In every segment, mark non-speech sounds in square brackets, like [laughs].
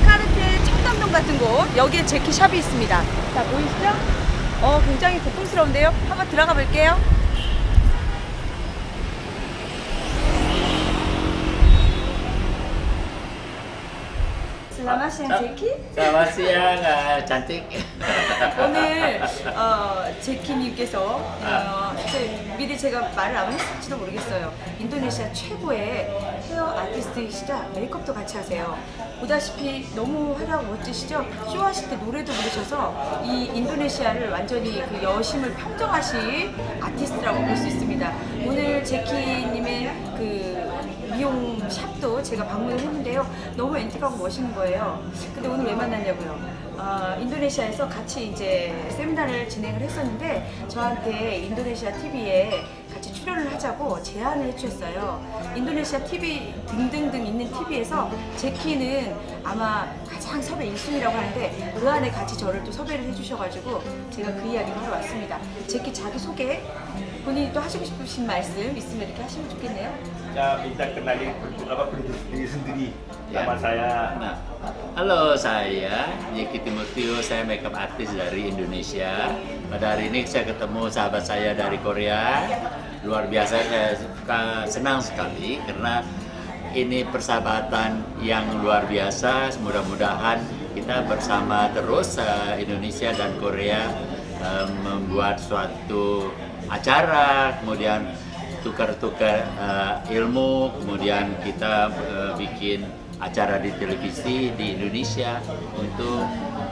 자카르타의 청담동 같은 곳 여기에 제키 샵이 있습니다. 자 보이시죠? 어 굉장히 고풍스러운데요. 한번 들어가 볼게요. Selamat siang 제키. Selamat siang, ah, cantik. 오늘 어, 제키님께서 어, 제- 미리 제가 말을 안 했을지도 모르겠어요. 인도네시아 최고의 헤어 아티스트이시자 메이크업도 같이 하세요. 보다시피 너무 화려하고 멋지시죠? 쇼하실 때 노래도 부르셔서 이 인도네시아를 완전히 그 여심을 평정하신 아티스트라고 볼 수 있습니다. 오늘 미용 샵도 제가 방문을 했는데요. 너무 앤틱하고 멋있는 거예요. 근데 오늘 왜 만났냐고요? 어, 인도네시아에서 같이 이제 세미나를 진행을 했었는데 저한테 인도네시아 TV에 같이 출연을 하자고 제안을 해주셨어요. 인도네시아 TV 등등등 있는 TV에서 제 키는 아마 가장 섭외 1순위라고 하는데 그 안에 같이 저를 또 섭외를 해주셔가지고 제가 그 이야기를 하러 왔습니다. 제키 자기 소개 본인이 또 하시고 싶으신 말씀 있으면 이렇게 하시면 좋겠네요. Ya, minta kenalin apa diri sendiri. Ya. Nama saya Nah, halo saya Yeki Timoteo, saya makeup artist dari Indonesia. Pada hari ini saya ketemu sahabat saya dari Korea. Luar biasa, saya suka- senang sekali karena ini persahabatan yang luar biasa. Mudah-mudahan kita bersama terus eh, Indonesia dan Korea eh, membuat suatu acara, kemudian tukar-tukar eh, ilmu, kemudian kita eh, bikin acara di televisi di Indonesia untuk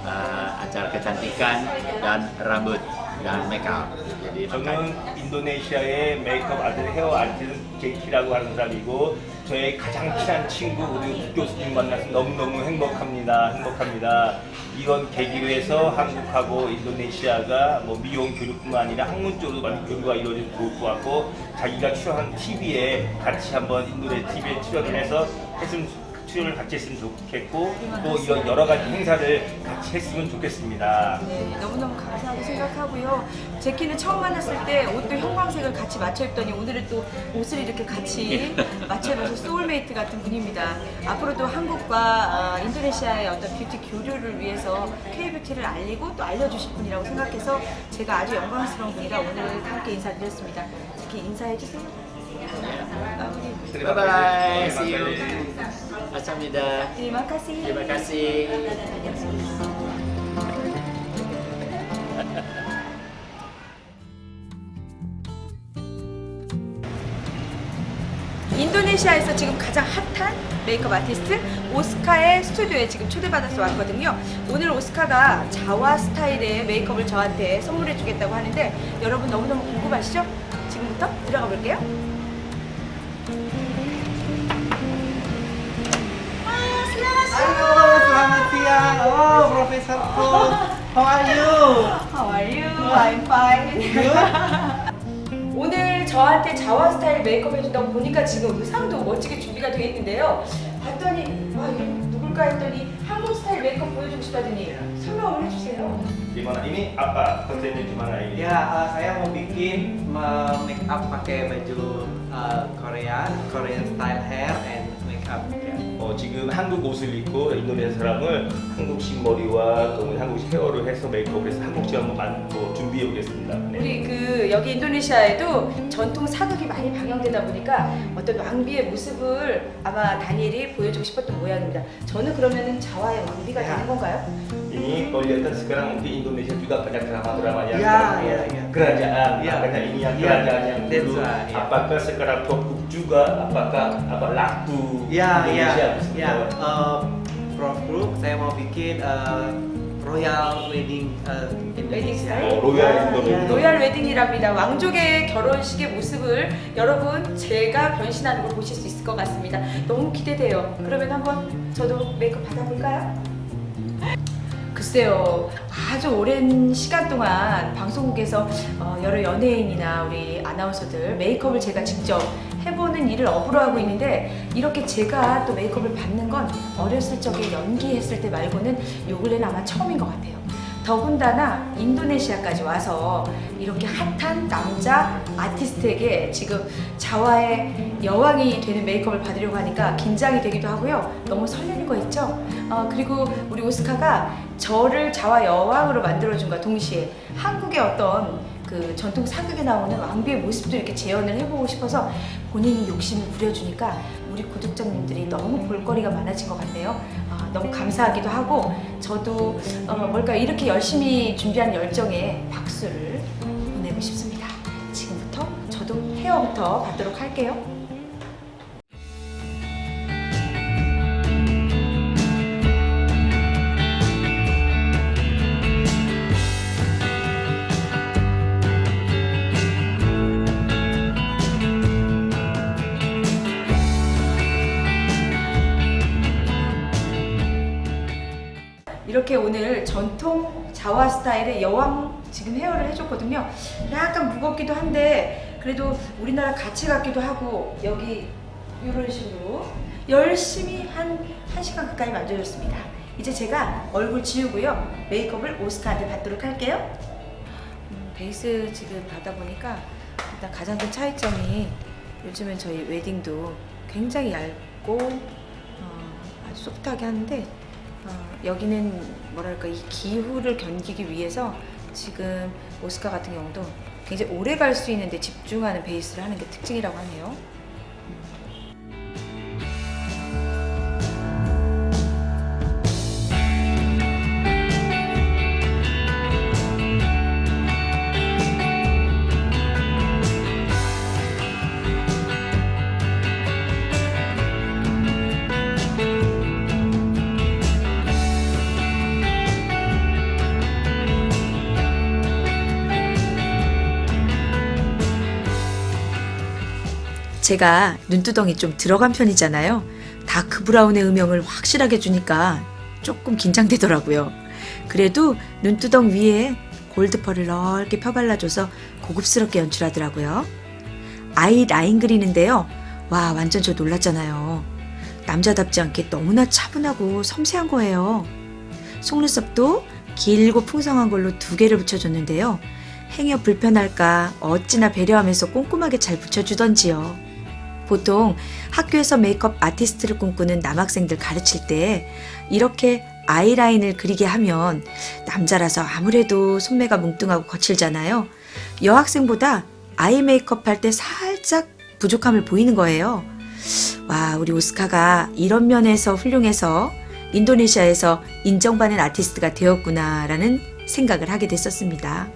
eh, acara kecantikan dan rambut Jadi makanya- 저는 인도네시아의 메이크업 아티스트, 헤어 아티스트 제키라고 하는 사람이고 저의 가장 친한 친구 우리 국 교수님 만나서 너무너무 행복합니다. 행복합니다. 이번 계기로 해서 한국하고 인도네시아가 뭐 미용 교육뿐만 아니라 학문 쪽으로 많은 교류가 이루어지면 좋을 것 같고 자기가 출연한 TV에 같이 한번 인도네 TV에 출연을 해서 했으면 출연을 같이 했으면 좋겠고 또 이런 여러 가지 행사를 같이 했으면 좋겠습니다. 네, 너무너무 감사하게 생각하고요. 제키는 처음 만났을 때 옷도 형광색을 같이 맞춰 입더니 오늘은 또 옷을 이렇게 같이 맞춰 입어서 소울메이트 같은 분입니다. 앞으로도 한국과 아, 인도네시아의 어떤 뷰티 교류를 위해서 K-뷰티를 알리고 또 알려주실 분이라고 생각해서 제가 아주 영광스러운 분이라 오늘 함께 인사드렸습니다. 제키 인사해 주세요. Terima Bye bye, kasih. see you. Terima kasih. Terima kasih. 인도네시아에서 지금 가장 핫한 메이크업 아티스트 오스카의 스튜디오에 지금 초대받아서 왔거든요. 오늘 오스카가 자와 스타일의 메이크업을 저한테 선물해 주겠다고 하는데 여러분 너무너무 궁금하시죠? 지금부터 들어가 볼게요. Oh, Profesor Kun. How are you? How are you? I'm fine. 오늘 저한테 자와 스타일 메이크업 해준다고 보니까 지금 의상도 멋지게 준비가 되어 있는데요. 봤더니 아 이게 누굴까 했더니 한국 스타일 메이크업 보여주고 싶다더니 설명을 해주세요. Gimana ini apa konsepnya gimana ini? Ya, eh, saya mau bikin eh, make up pakai baju eh, Korea, Korean style hair and makeup. Ya. 어, 지금 한국 옷을 입고 인도네시아 사람을 한국식 머리와 또 한국식 헤어를 해서 메이크업을 해서 한국식 한번 만, 뭐 준비해 오겠습니다. 네. 우리 그 여기 인도네시아에도 전통 사극이 많이 방영되다 보니까 어떤 왕비의 모습을 아마 다니엘이 보여주고 싶었던 모양입니다. 저는 그러면은 자와의 왕비가 야. 되는 건가요? Ini kalau dilihat sekarang mungkin Indonesia juga banyak drama-drama yang Ya, ya, ya. kerajaan, Ya. makanya ini yang Ya, kerajaan yang that's dulu. right, ya. Apakah sekarang produk juga, apakah apa laku Ya, ya, Indonesia bisa ya. Eh, Prof Brook, saya mau bikin eh, royal wedding eh, Indonesia. 어, 로얄. 야. 로얄 웨딩이랍니다. 왕족의 결혼식의 모습을 여러분 제가 변신하는 걸 보실 수 있을 것 같습니다. 너무 기대돼요. 그러면 한번 저도 메이크업 받아볼까요? 글쎄요, 아주 오랜 시간 동안 방송국에서 어, 여러 연예인이나 우리 아나운서들 메이크업을 제가 직접 해보는 일을 업으로 하고 있는데 이렇게 제가 또 메이크업을 받는 건 어렸을 적에 연기했을 때 말고는 요 근래는 아마 처음인 것 같아요. 더군다나 인도네시아까지 와서 이렇게 핫한 남자 아티스트에게 지금 자와의 여왕이 되는 메이크업을 받으려고 하니까 긴장이 되기도 하고요. 너무 설레는 거 있죠? 어, 그리고 우리 오스카가 저를 자와 여왕으로 만들어준과 동시에 한국의 어떤 그 전통 사극에 나오는 왕비의 모습도 이렇게 재현을 해보고 싶어서 본인이 욕심을 부려주니까 우리 구독자님들이 너무 볼거리가 많아진 것 같네요. 아, 너무 감사하기도 하고 저도 어, 뭘까 이렇게 열심히 준비한 열정에 박수를 보내고 싶습니다. 지금부터 저도 헤어부터 받도록 할게요. 이렇게 오늘 전통 자와 스타일의 여왕 지금 헤어를 해줬거든요. 약간 무겁기도 한데 그래도 우리나라 가치 같기도 하고 여기 이런 식으로 열심히 한 1시간 가까이 만져줬습니다. 이제 제가 얼굴 지우고요. 메이크업을 오스카한테 받도록 할게요. 음, 베이스 지금 받아 보니까 일단 가장 큰 차이점이 요즘엔 저희 웨딩도 굉장히 얇고 어, 아주 소프트하게 하는데 어, 여기는 뭐랄까 이 기후를 견디기 위해서 지금 오스카 같은 경우도 굉장히 오래 갈 수 있는데 집중하는 베이스를 하는 게 특징이라고 하네요. 제가 눈두덩이 좀 들어간 편이잖아요. 다크 브라운의 음영을 확실하게 주니까 조금 긴장되더라고요. 그래도 눈두덩 위에 골드펄을 넓게 펴발라줘서 고급스럽게 연출하더라고요. 아이 라인 그리는데요. 와, 완전 저 놀랐잖아요. 남자답지 않게 너무나 차분하고 섬세한 거예요. 속눈썹도 길고 풍성한 걸로 두 개를 붙여줬는데요. 행여 불편할까 어찌나 배려하면서 꼼꼼하게 잘 붙여주던지요. 보통 학교에서 메이크업 아티스트를 꿈꾸는 남학생들 가르칠 때 이렇게 아이라인을 그리게 하면 남자라서 아무래도 손매가 뭉뚱하고 거칠잖아요. 여학생보다 아이 메이크업 할 때 살짝 부족함을 보이는 거예요. 와, 우리 오스카가 이런 면에서 훌륭해서 인도네시아에서 인정받는 아티스트가 되었구나라는 생각을 하게 됐었습니다.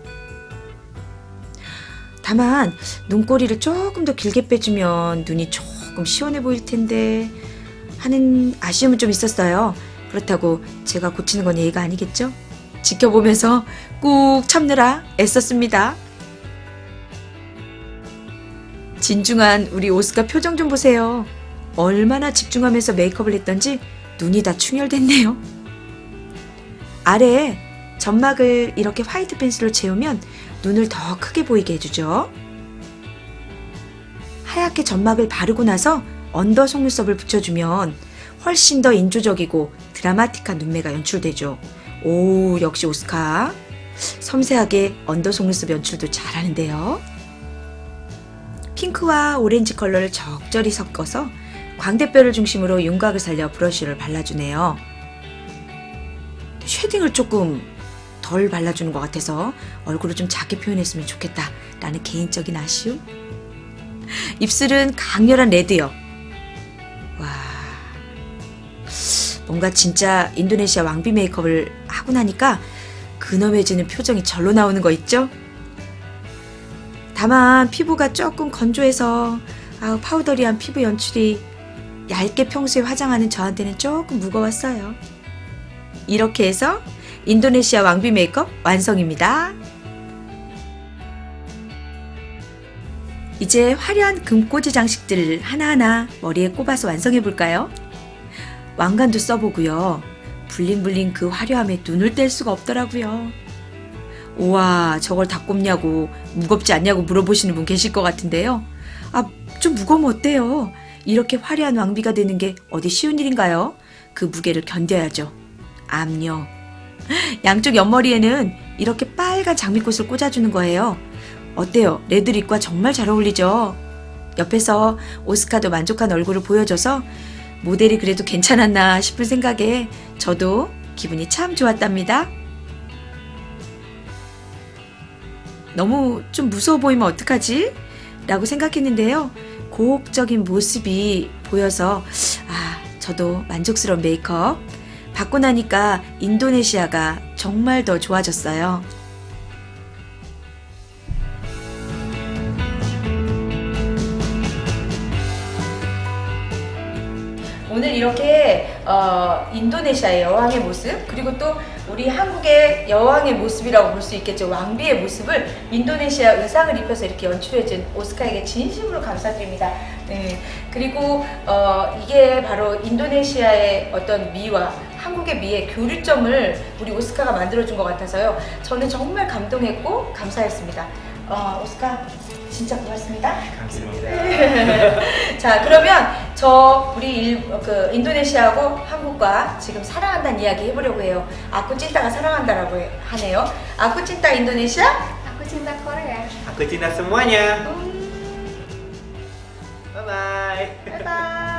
다만 눈꼬리를 조금 더 길게 빼주면 눈이 조금 시원해 보일 텐데 하는 아쉬움은 좀 있었어요. 그렇다고 제가 고치는 건 예의가 아니겠죠? 지켜보면서 꾹 참느라 애썼습니다. 진중한 우리 오스카 표정 좀 보세요. 얼마나 집중하면서 메이크업을 했던지 눈이 다 충혈됐네요. 아래에 점막을 이렇게 화이트 펜슬로 채우면 눈을 더 크게 보이게 해주죠. 하얗게 점막을 바르고 나서 언더 속눈썹을 붙여주면 훨씬 더 인조적이고 드라마틱한 눈매가 연출되죠. 오, 역시 오스카. 섬세하게 언더 속눈썹 연출도 잘하는데요. 핑크와 오렌지 컬러를 적절히 섞어서 광대뼈를 중심으로 윤곽을 살려 브러쉬를 발라주네요. 쉐딩을 조금 덜 발라주는 것 같아서 얼굴을 좀 작게 표현했으면 좋겠다 라는 개인적인 아쉬움. 입술은 강렬한 레드요. 와, 뭔가 진짜 인도네시아 왕비 메이크업을 하고 나니까 근엄해지는 표정이 절로 나오는 거 있죠? 다만 피부가 조금 건조해서 아우 파우더리한 피부 연출이 얇게 평소에 화장하는 저한테는 조금 무거웠어요. 이렇게 해서 인도네시아 왕비 메이크업 완성입니다. 이제 화려한 금꽂이 장식들을 하나하나 머리에 꼽아서 완성해 볼까요? 왕관도 써보고요. 블링블링 그 화려함에 눈을 뗄 수가 없더라고요. 우와, 저걸 다 꼽냐고, 무겁지 않냐고 물어보시는 분 계실 것 같은데요. 아, 좀 무거우면 어때요? 이렇게 화려한 왕비가 되는 게 어디 쉬운 일인가요? 그 무게를 견뎌야죠. 암요. [laughs] 양쪽 옆머리에는 이렇게 빨간 장미꽃을 꽂아주는 거예요. 어때요? 레드립과 정말 잘 어울리죠? 옆에서 오스카도 만족한 얼굴을 보여줘서 모델이 그래도 괜찮았나 싶은 생각에 저도 기분이 참 좋았답니다. 너무 좀 무서워 보이면 어떡하지? 라고 생각했는데요. 고혹적인 모습이 보여서, 아, 저도 만족스러운 메이크업. 받고 나니까 인도네시아가 정말 더 좋아졌어요. 오늘 이렇게 어, 인도네시아의 여왕의 모습 그리고 또 우리 한국의 여왕의 모습이라고 볼 수 있겠죠 왕비의 모습을 인도네시아 의상을 입혀서 이렇게 연출해준 오스카에게 진심으로 감사드립니다. 네 그리고 어, 이게 바로 인도네시아의 어떤 미와 한국의 미의 교류점을 우리 오스카가 만들어준 것 같아서요 저는 정말 감동했고 감사했습니다. 어, 오스카 진짜 고맙습니다. [laughs] 자 그러면 저 우리 일, 그 인도네시아하고 한국과 지금 사랑한다는 이야기 해보려고 해요. 아쿠찐따가 사랑한다라고 해- 하네요. 아쿠찐따 인도네시아? Korea. Aku cinta semuanya. 음, bye. 바이바이.